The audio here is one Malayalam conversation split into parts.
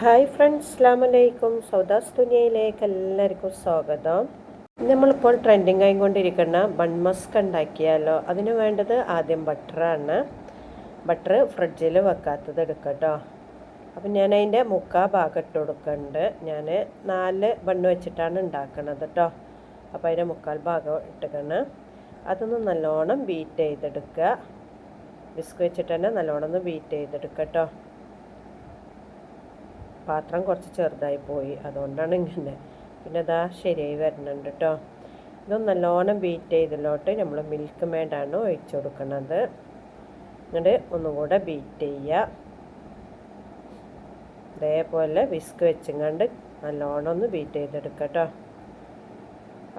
ഹായ് ഫ്രണ്ട്സ് അസ്ലാം വലൈക്കും സൗദാസ് ദുനിയയിലേക്ക് എല്ലാവർക്കും സ്വാഗതം. നമ്മളിപ്പോൾ ട്രെൻഡിങ് ആയിക്കൊണ്ടിരിക്കുന്ന ബൺ മസ്ക് ഉണ്ടാക്കിയാലോ? അതിന് വേണ്ടത് ആദ്യം ബട്ടറാണ് ബട്ടർ ഫ്രിഡ്ജിൽ വെക്കാത്തത് എടുക്കട്ടോ അപ്പം ഞാൻ അതിന്റെ മുക്കാ ഭാഗം ഇട്ട് കൊടുക്കുന്നുണ്ട്. ഞാൻ നാല് ബണ്ണ് വെച്ചിട്ടാണ് ഉണ്ടാക്കുന്നത് കേട്ടോ അപ്പോൾ അതിന്റെ മുക്കാൽ ഭാഗം ഇട്ടുകണ്. അതൊന്ന് നല്ലോണം ബീറ്റ് ചെയ്തെടുക്കുക. ബിസ്ക് വെച്ചിട്ട് തന്നെ നല്ലോണം ഒന്ന് ബീറ്റ് ചെയ്തെടുക്കുക കേട്ടോ പാത്രം കുറച്ച് ചെറുതായി പോയി. അതുകൊണ്ടാണ് ഇങ്ങനെ. പിന്നെ അതാ ശരിയായി വരുന്നുണ്ട് കേട്ടോ ഇത് നല്ലോണം ബീറ്റ് ചെയ്തിലോട്ട് നമ്മൾ മിൽക്ക് മേഡാണ് ഒഴിച്ചു കൊടുക്കുന്നത് എന്നിട്ട് ഒന്നുകൂടെ ബീറ്റ് ചെയ്യുക ഇതേപോലെ വിസ്ക് വെച്ചുകൊണ്ട് നല്ലോണം ഒന്ന് ബീറ്റ് ചെയ്തെടുക്കുക കേട്ടോ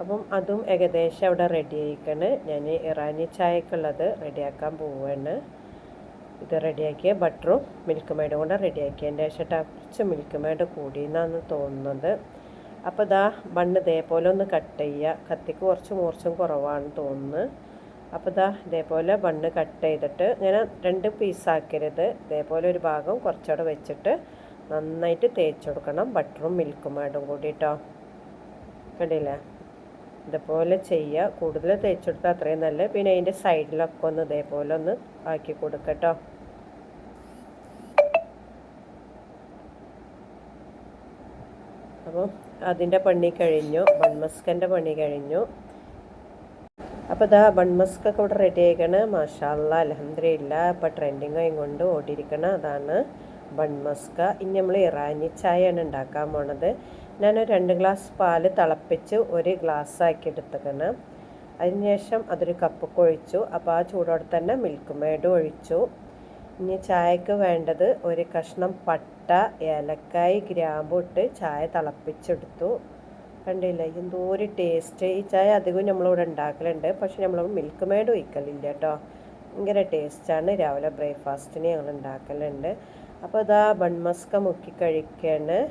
അപ്പം അതും ഏകദേശം അവിടെ റെഡി ആയിക്കാണ്. ഞാൻ ഇറാനി ചായക്കുള്ളത് റെഡിയാക്കാൻ പോവുകയാണ് ഇത് റെഡിയാക്കിയ ബട്ടറും മിൽക്ക് മേഡും കൂടെ റെഡിയാക്കിയതിന്റെ ശേഷം കുറച്ച് മിൽക്ക് മേഡ് കൂടി എന്നാണ് തോന്നുന്നത്. അപ്പോൾ ഇതാ ബണ്ണ് ഇതേപോലെ ഒന്ന് കട്ട് ചെയ്യുക. കത്തിക്ക് കുറച്ച് മൂർച്ചം കുറവാണ് തോന്നുന്നത് അപ്പോൾ ഇതാ ഇതേപോലെ ബണ്ണ് കട്ട് ചെയ്തിട്ട് ഇങ്ങനെ രണ്ട് പീസാക്കരുത് ഇതേപോലെ ഒരു ഭാഗം കുറച്ചുകൂടെ വെച്ചിട്ട് നന്നായിട്ട് തേച്ചു കൊടുക്കണം ബട്ടറും മിൽക്ക് മേടും കൂടിയിട്ടോ കണ്ടില്ലേ? ഇതുപോലെ ചെയ്യുക. കൂടുതൽ തേച്ചെടുത്താൽ അത്രയും നല്ല പിന്നെ അതിന്റെ സൈഡിലൊക്കെ ഒന്ന് ഇതേപോലെ ഒന്ന് ആക്കി കൊടുക്കട്ടോ അപ്പോൾ അതിന്റെ പണി കഴിഞ്ഞു. ബൺമസ്കന്റെ പണി കഴിഞ്ഞു. അപ്പോൾ ഇതാ ബൺമസ്കൊക്കെ ഇവിടെ റെഡി ആയിക്കണ്. മാഷാല്ല അലഹന്ദ്രയില്ല ഇപ്പോൾ ട്രെൻഡിങ് കൊണ്ട് ഓടിയിരിക്കണ. അതാണ് ബൺമസ്ക. ഇനി നമ്മൾ ഇറാനി ചായയാണ് ഉണ്ടാക്കാൻ പോണത്. ഞാനൊരു രണ്ട് ഗ്ലാസ് പാൽ തിളപ്പിച്ച് ഒരു ഗ്ലാസ് ആക്കി എടുത്തേക്കണം അതിനുശേഷം അതൊരു കപ്പ് ഒഴിച്ചു. അപ്പോൾ ആ ചൂടോടെ തന്നെ മിൽക്ക് മേഡ് ഒഴിച്ചു. ഇനി ചായക്ക് വേണ്ടത് ഒരു കഷ്ണം പട്ട ഏലക്കായ് ഗ്രാമ്പു ഇട്ട് ചായ തിളപ്പിച്ചെടുത്തു. കണ്ടില്ല? എന്തോ ഒരു ടേസ്റ്റ് ഈ ചായ അധികവും നമ്മളിവിടെ ഉണ്ടാക്കലുണ്ട്. പക്ഷെ നമ്മൾ മിൽക്ക് മേഡ് ഒഴിക്കലില്ല കേട്ടോ. ഭയങ്കര ടേസ്റ്റാണ് രാവിലെ ബ്രേക്ക്ഫാസ്റ്റിന് ഞങ്ങൾ ഉണ്ടാക്കലുണ്ട്. അപ്പോൾ ഇതാ ബൺമസ്ക മുക്കി കഴിക്കണേ.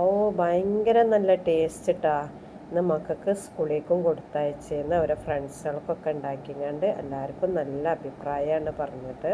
ഓ ഭയങ്കര നല്ല ടേസ്റ്റ് ഇട്ടാ ഇന്ന് മക്കൾക്ക് സ്കൂളിലേക്കും കൊടുത്തയച്ചേന്ന് അവരെ ഫ്രണ്ട്സുകൾക്കൊക്കെ ഉണ്ടാക്കിങ്ങാണ്ട് എല്ലാവർക്കും നല്ല അഭിപ്രായമാണ് പറഞ്ഞത്.